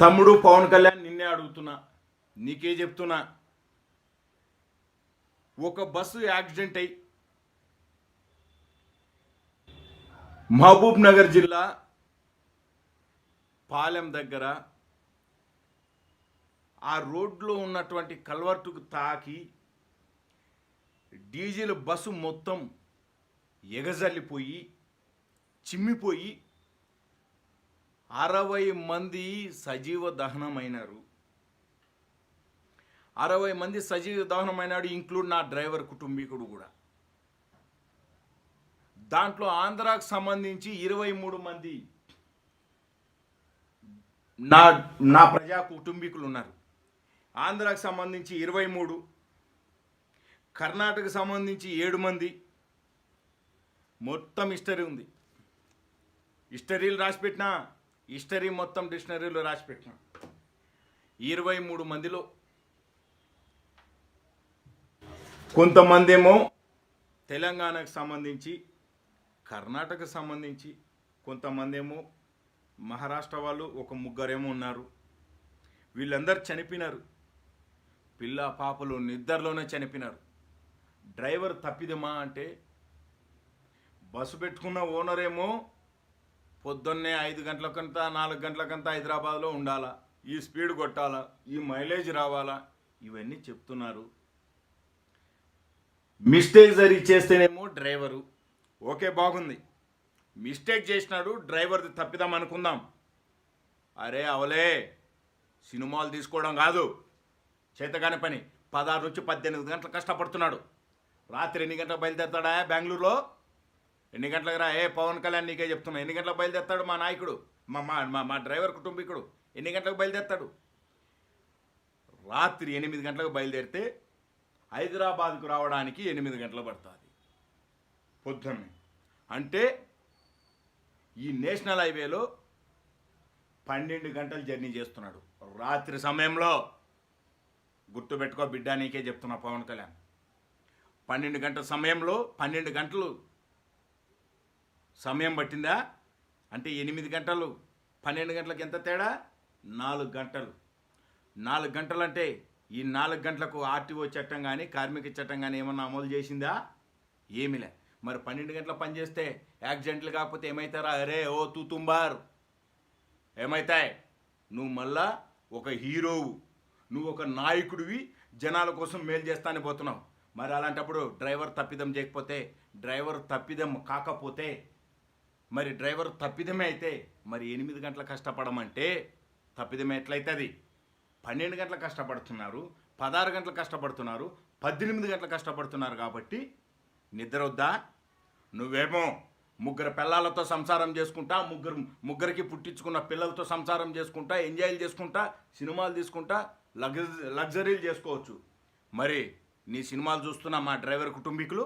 తమ్ముడు పవన్ కళ్యాణ్ నిన్నే అడుగుతున్నా. నీకే చెప్తున్నా. ఒక బస్సు యాక్సిడెంట్ అయి మహబూబ్ నగర్ జిల్లా పాలెం దగ్గర ఆ రోడ్లో ఉన్నటువంటి కల్వర్టుకు తాకి డీజిల్ బస్సు మొత్తం ఎగజల్లిపోయి చిమ్మిపోయి అరవై మంది సజీవ దహనమైనారు. అరవై మంది సజీవ దహనమైనాడు ఇంక్లూడ్ నా డ్రైవర్ కుటుంబీకుడు కూడా. దాంట్లో ఆంధ్రాకు సంబంధించి ఇరవై మూడు మంది నా నా ప్రజా కుటుంబీకులు ఉన్నారు. ఆంధ్రాకు సంబంధించి ఇరవై మూడు కర్ణాటక సంబంధించి ఏడు మంది. మొత్తం హిస్టరీ ఉంది. హిస్టరీలు రాసిపెట్టినా హిస్టరీ మొత్తం డిక్షనరీలో రాసిపెట్టిన ఇరవై మూడు మందిలో. కొంతమంది ఏమో తెలంగాణకు సంబంధించి కర్ణాటకకు సంబంధించి కొంతమంది ఏమో మహారాష్ట్ర వాళ్ళు ఒక ముగ్గురేమో ఉన్నారు. వీళ్ళందరూ చనిపోయినారు. పిల్ల పాపలు నిద్రలోనే చనిపోయినారు. డ్రైవర్ తప్పిదమా అంటే బస్సు పెట్టుకున్న ఓనర్ ఏమో పొద్దున్నే ఐదు గంటలకంతా నాలుగు గంటలకంతా హైదరాబాద్లో ఉండాలా? ఈ స్పీడ్ కొట్టాలా? ఈ మైలేజ్ రావాలా? ఇవన్నీ చెప్తున్నారు. మిస్టేక్ జరిగి చేస్తేనేమో డ్రైవరు. ఓకే బాగుంది. మిస్టేక్ చేసినాడు డ్రైవర్ది తప్పిదాం అనుకుందాం. అరే అవలే. సినిమాలు తీసుకోవడం కాదు. చేతగానే పని. పదహారు నుంచి పద్దెనిమిది గంటలు కష్టపడుతున్నాడు. రాత్రి ఎన్ని గంటలకు బయలుదేరతాడా బెంగళూరులో ఎన్ని గంటలకు రా? ఏ పవన్ కళ్యాణ్ నీకే చెప్తున్నా. ఎన్ని గంటలకు బయలుదేస్తాడు మా నాయకుడు? మా మా మా మా డ్రైవర్ కుటుంబీకుడు. ఎన్ని గంటలకు బయలుదేరతాడు? రాత్రి ఎనిమిది గంటలకు బయలుదేరితే హైదరాబాద్కు రావడానికి ఎనిమిది గంటలు పడుతుంది. పొద్దున్నే. అంటే ఈ నేషనల్ హైవేలో పన్నెండు గంటలు జర్నీ చేస్తున్నాడు. రాత్రి సమయంలో గుర్తుపెట్టుకో బిడ్డ నీకే చెప్తున్నా పవన్ కళ్యాణ్. పన్నెండు గంటల సమయంలో పన్నెండు గంటలు సమయం పట్టిందా? అంటే ఎనిమిది గంటలు. పన్నెండు గంటలకు ఎంత తేడా? నాలుగు గంటలు. నాలుగు గంటలు అంటే ఈ నాలుగు గంటలకు ఆర్టీఓ చట్టం కానీ కార్మిక చట్టం కానీ ఏమన్నా అమలు చేసిందా? ఏమిలే. మరి పన్నెండు గంటల పని చేస్తే యాక్సిడెంట్లు కాకపోతే ఏమవుతారా అరే ఓ తుతుంబార్. ఏమవుతాయి నువ్వు మళ్ళా ఒక హీరోవు. నువ్వు ఒక నాయకుడివి. జనాల కోసం మేలు చేస్తానే పోతున్నావు. మరి అలాంటప్పుడు డ్రైవర్ తప్పిదం చేయకపోతే డ్రైవర్ తప్పిదం కాకపోతే మరి డ్రైవర్ తప్పిదమే అయితే మరి ఎనిమిది గంటల కష్టపడమంటే తప్పిదమే ఎట్లయితుంది? పన్నెండు గంటలు కష్టపడుతున్నారు పదహారు గంటలు కష్టపడుతున్నారు పద్దెనిమిది గంటలు కష్టపడుతున్నారు కాబట్టి నిద్ర వద్దా? నువ్వేమో ముగ్గురు పిల్లలతో సంసారం చేసుకుంటా ముగ్గురు ముగ్గురికి పుట్టించుకున్న పిల్లలతో సంసారం చేసుకుంటా ఎంజాయ్లు చేసుకుంటా సినిమాలు తీసుకుంటా లగ్జ లగ్జరీలు చేసుకోవచ్చు. మరి నీ సినిమాలు చూస్తున్న మా డ్రైవర్ కుటుంబీకులు